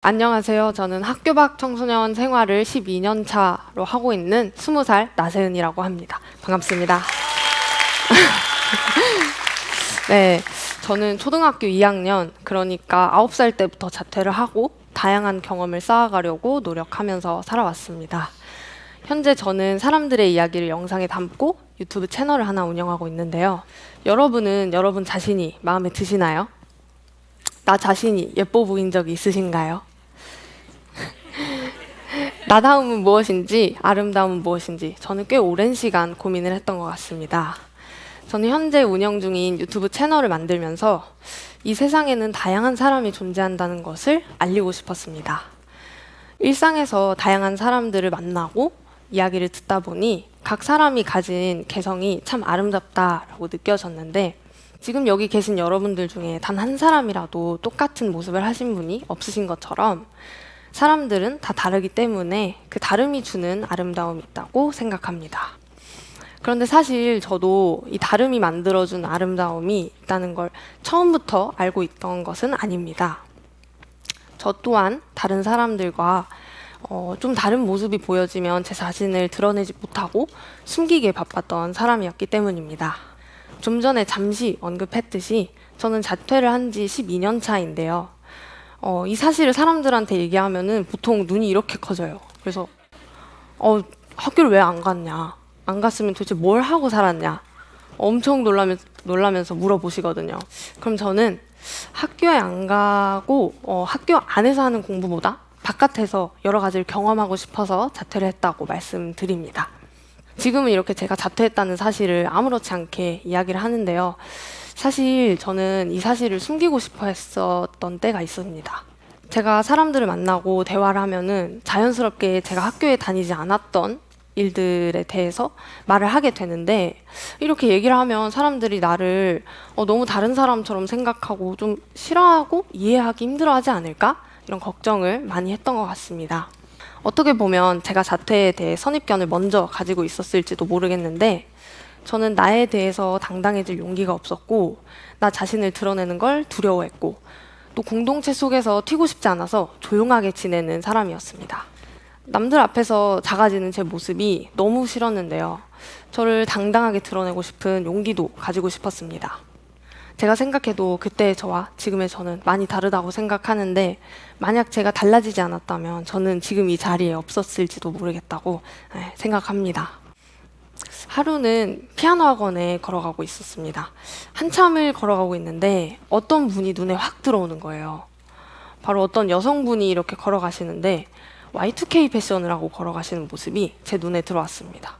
안녕하세요. 저는 학교 밖 청소년 생활을 12년 차로 하고 있는 20살 나세은이라고 합니다. 반갑습니다. 네, 저는 초등학교 2학년, 그러니까 9살 때부터 자퇴를 하고 다양한 경험을 쌓아가려고 노력하면서 살아왔습니다. 현재 저는 사람들의 이야기를 영상에 담고 유튜브 채널을 하나 운영하고 있는데요. 여러분은 여러분 자신이 마음에 드시나요? 나 자신이 예뻐 보인 적이 있으신가요? 나다움은 무엇인지 아름다움은 무엇인지 저는 꽤 오랜 시간 고민을 했던 것 같습니다. 저는 현재 운영 중인 유튜브 채널을 만들면서 이 세상에는 다양한 사람이 존재한다는 것을 알리고 싶었습니다. 일상에서 다양한 사람들을 만나고 이야기를 듣다 보니 각 사람이 가진 개성이 참 아름답다라고 느껴졌는데 지금 여기 계신 여러분들 중에 단 한 사람이라도 똑같은 모습을 하신 분이 없으신 것처럼 사람들은 다 다르기 때문에 그 다름이 주는 아름다움이 있다고 생각합니다. 그런데 사실 저도 이 다름이 만들어준 아름다움이 있다는 걸 처음부터 알고 있던 것은 아닙니다. 저 또한 다른 사람들과 어, 좀 다른 모습이 보여지면 제 자신을 드러내지 못하고 숨기기에 바빴던 사람이었기 때문입니다. 좀 전에 잠시 언급했듯이 저는 자퇴를 한 지 12년 차인데요. 어, 이 사실을 사람들한테 얘기하면은 보통 눈이 이렇게 커져요. 그래서 어, 학교를 왜 안 갔냐? 안 갔으면 도대체 뭘 하고 살았냐? 엄청 놀라면서, 놀라면서 물어보시거든요. 그럼 저는 학교에 안 가고 어, 학교 안에서 하는 공부보다 바깥에서 여러 가지를 경험하고 싶어서 자퇴를 했다고 말씀드립니다. 지금은 이렇게 제가 자퇴했다는 사실을 아무렇지 않게 이야기를 하는데요. 사실 저는 이 사실을 숨기고 싶어 했었던 때가 있습니다. 제가 사람들을 만나고 대화를 하면은 자연스럽게 제가 학교에 다니지 않았던 일들에 대해서 말을 하게 되는데 이렇게 얘기를 하면 사람들이 나를 어, 너무 다른 사람처럼 생각하고 좀 싫어하고 이해하기 힘들어하지 않을까 이런 걱정을 많이 했던 것 같습니다. 어떻게 보면 제가 자퇴에 대해 선입견을 먼저 가지고 있었을지도 모르겠는데 저는 나에 대해서 당당해질 용기가 없었고 나 자신을 드러내는 걸 두려워했고 또 공동체 속에서 튀고 싶지 않아서 조용하게 지내는 사람이었습니다. 남들 앞에서 작아지는 제 모습이 너무 싫었는데요. 저를 당당하게 드러내고 싶은 용기도 가지고 싶었습니다. 제가 생각해도 그때의 저와 지금의 저는 많이 다르다고 생각하는데 만약 제가 달라지지 않았다면 저는 지금 이 자리에 없었을지도 모르겠다고 네, 생각합니다. 하루는 피아노 학원에 걸어가고 있었습니다. 한참을 걸어가고 있는데 어떤 분이 눈에 확 들어오는 거예요. 바로 어떤 여성분이 이렇게 걸어가시는데 Y2K 패션을 하고 걸어가시는 모습이 제 눈에 들어왔습니다.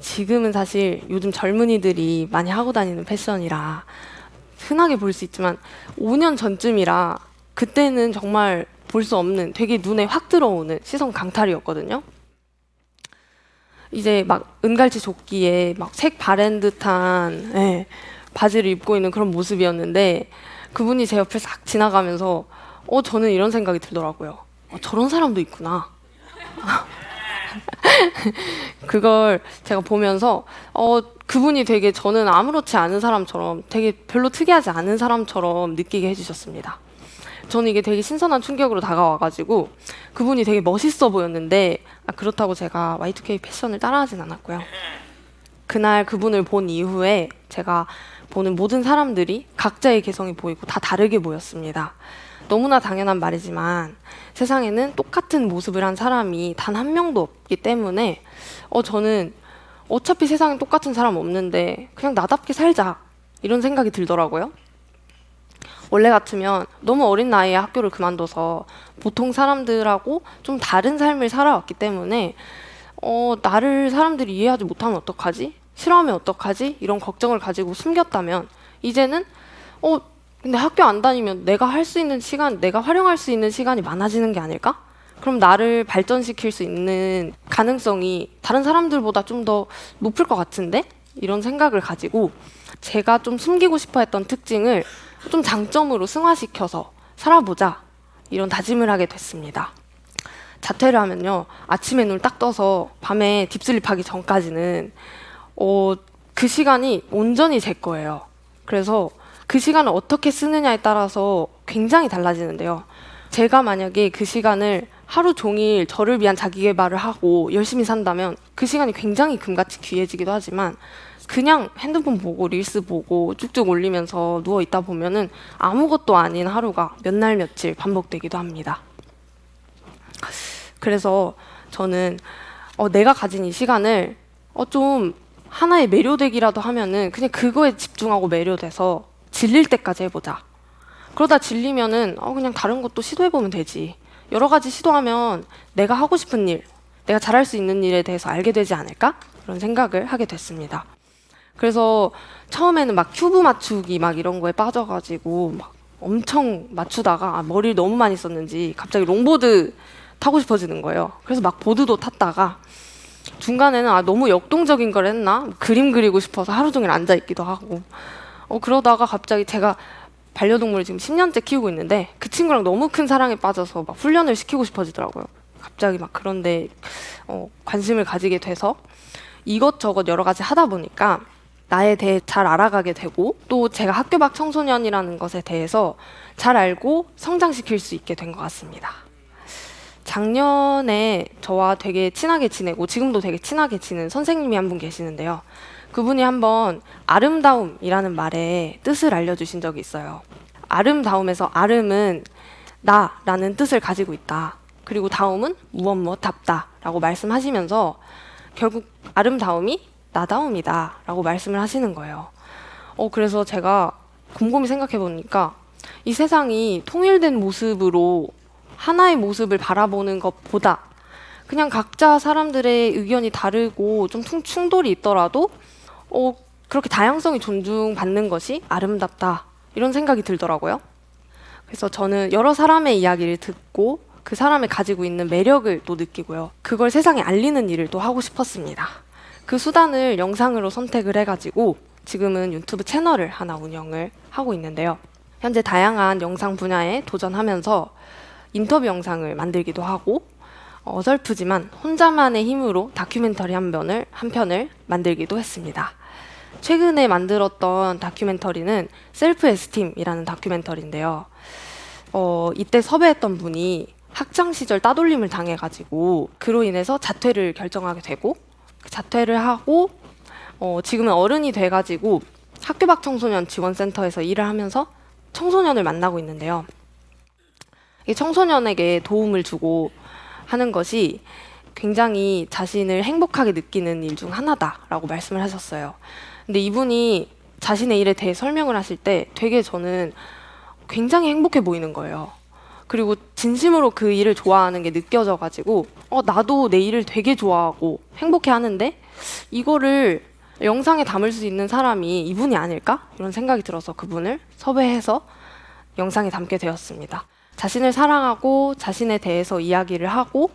지금은 사실 요즘 젊은이들이 많이 하고 다니는 패션이라 흔하게 볼 수 있지만 5년 전쯤이라 그때는 정말 볼 수 없는 되게 눈에 확 들어오는 시선 강탈이었거든요. 이제 막 은갈치 조끼에 막 색 바랜 듯한 예, 바지를 입고 있는 그런 모습이었는데 그분이 제 옆을 싹 지나가면서 어 저는 이런 생각이 들더라고요. 어, 저런 사람도 있구나. 그걸 제가 보면서 어 그분이 되게 저는 아무렇지 않은 사람처럼 되게 별로 특이하지 않은 사람처럼 느끼게 해주셨습니다. 저는 이게 되게 신선한 충격으로 다가와가지고 그분이 되게 멋있어 보였는데 아, 그렇다고 제가 Y2K 패션을 따라하진 않았고요. 그날 그분을 본 이후에 제가 보는 모든 사람들이 각자의 개성이 보이고 다 다르게 보였습니다. 너무나 당연한 말이지만 세상에는 똑같은 모습을 한 사람이 단 한 명도 없기 때문에 어 저는 어차피 세상에 똑같은 사람 없는데 그냥 나답게 살자 이런 생각이 들더라고요. 원래 같으면 너무 어린 나이에 학교를 그만둬서 보통 사람들하고 좀 다른 삶을 살아왔기 때문에 어, 나를 사람들이 이해하지 못하면 어떡하지? 싫어하면 어떡하지? 이런 걱정을 가지고 숨겼다면 이제는 어 근데 학교 안 다니면 내가 할 수 있는 시간, 내가 활용할 수 있는 시간이 많아지는 게 아닐까? 그럼 나를 발전시킬 수 있는 가능성이 다른 사람들보다 좀 더 높을 것 같은데? 이런 생각을 가지고 제가 좀 숨기고 싶어 했던 특징을 좀 장점으로 승화시켜서 살아보자. 이런 다짐을 하게 됐습니다. 자퇴를 하면요. 아침에 눈을 딱 떠서 밤에 딥슬립하기 전까지는 어, 그 시간이 온전히 제 거예요. 그래서 그 시간을 어떻게 쓰느냐에 따라서 굉장히 달라지는데요. 제가 만약에 그 시간을 하루 종일 저를 위한 자기 개발을 하고 열심히 산다면 그 시간이 굉장히 금같이 귀해지기도 하지만 그냥 핸드폰 보고 릴스 보고 쭉쭉 올리면서 누워 있다 보면은 아무것도 아닌 하루가 몇 날 며칠 반복되기도 합니다. 그래서 저는 어, 내가 가진 이 시간을 어, 좀 하나의 매료되기라도 하면은 그냥 그거에 집중하고 매료돼서 질릴 때까지 해보자. 그러다 질리면은 어, 그냥 다른 것도 시도해보면 되지. 여러 가지 시도하면 내가 하고 싶은 일, 내가 잘할 수 있는 일에 대해서 알게 되지 않을까? 그런 생각을 하게 됐습니다. 그래서 처음에는 막 큐브 맞추기 막 이런 거에 빠져가지고 막 엄청 맞추다가 아, 머리를 너무 많이 썼는지 갑자기 롱보드 타고 싶어지는 거예요. 그래서 막 보드도 탔다가 중간에는 아, 너무 역동적인 걸 했나? 그림 그리고 싶어서 하루 종일 앉아 있기도 하고 어, 그러다가 갑자기 제가 반려동물을 지금 10년째 키우고 있는데 그 친구랑 너무 큰 사랑에 빠져서 막 훈련을 시키고 싶어지더라고요. 갑자기 막 그런데 어, 관심을 가지게 돼서 이것저것 여러 가지 하다 보니까 나에 대해 잘 알아가게 되고 또 제가 학교 밖 청소년이라는 것에 대해서 잘 알고 성장시킬 수 있게 된 것 같습니다. 작년에 저와 되게 친하게 지내고 지금도 되게 친하게 지낸 선생님이 한 분 계시는데요. 그분이 한번 아름다움이라는 말의 뜻을 알려주신 적이 있어요. 아름다움에서 아름은 나라는 뜻을 가지고 있다. 그리고 다음은 무엇 무엇답다 라고 말씀하시면서 결국 아름다움이 나다움이다 라고 말씀을 하시는 거예요. 어 그래서 제가 곰곰이 생각해 보니까 이 세상이 통일된 모습으로 하나의 모습을 바라보는 것보다 그냥 각자 사람들의 의견이 다르고 좀 충- 충돌이 있더라도 어, 그렇게 다양성이 존중받는 것이 아름답다 이런 생각이 들더라고요. 그래서 저는 여러 사람의 이야기를 듣고 그 사람이 가지고 있는 매력을 또 느끼고요. 그걸 세상에 알리는 일을 또 하고 싶었습니다. 그 수단을 영상으로 선택을 해가지고 지금은 유튜브 채널을 하나 운영을 하고 있는데요. 현재 다양한 영상 분야에 도전하면서 인터뷰 영상을 만들기도 하고 어설프지만 혼자만의 힘으로 다큐멘터리 한 편을 한 편을 만들기도 했습니다. 최근에 만들었던 다큐멘터리는 셀프 에스팀이라는 다큐멘터리인데요. 어, 이때 섭외했던 분이 학창 시절 따돌림을 당해가지고 그로 인해서 자퇴를 결정하게 되고 그 자퇴를 하고 어, 지금은 어른이 돼가지고 학교 밖 청소년 지원센터에서 일을 하면서 청소년을 만나고 있는데요. 이 청소년에게 도움을 주고 하는 것이 굉장히 자신을 행복하게 느끼는 일 중 하나다라고 말씀을 하셨어요. 근데 이분이 자신의 일에 대해 설명을 하실 때 되게 저는 굉장히 행복해 보이는 거예요. 그리고 진심으로 그 일을 좋아하는 게 느껴져가지고 어 나도 내 일을 되게 좋아하고 행복해 하는데 이거를 영상에 담을 수 있는 사람이 이분이 아닐까 이런 생각이 들어서 그분을 섭외해서 영상에 담게 되었습니다. 자신을 사랑하고 자신에 대해서 이야기를 하고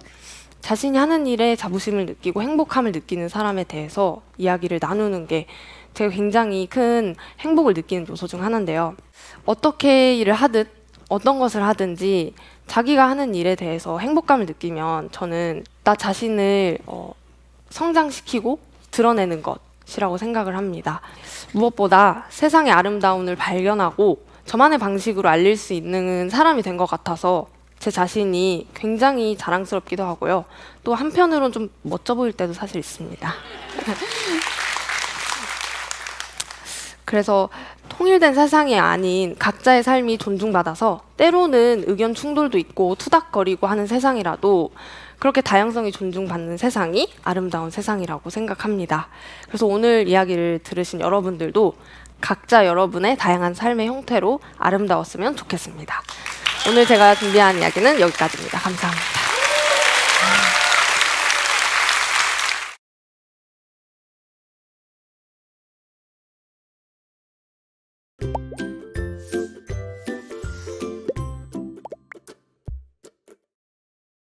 자신이 하는 일에 자부심을 느끼고 행복함을 느끼는 사람에 대해서 이야기를 나누는 게 제가 굉장히 큰 행복을 느끼는 요소 중 하나인데요. 어떻게 일을 하든 어떤 것을 하든지 자기가 하는 일에 대해서 행복감을 느끼면 저는 나 자신을 어, 성장시키고 드러내는 것이라고 생각을 합니다. 무엇보다 세상의 아름다움을 발견하고 저만의 방식으로 알릴 수 있는 사람이 된 것 같아서 제 자신이 굉장히 자랑스럽기도 하고요. 또 한편으로는 좀 멋져 보일 때도 사실 있습니다. 그래서 통일된 세상이 아닌 각자의 삶이 존중받아서 때로는 의견 충돌도 있고 투닥거리고 하는 세상이라도 그렇게 다양성이 존중받는 세상이 아름다운 세상이라고 생각합니다. 그래서 오늘 이야기를 들으신 여러분들도 각자 여러분의 다양한 삶의 형태로 아름다웠으면 좋겠습니다. 오늘 제가 준비한 이야기는 여기까지입니다. 감사합니다.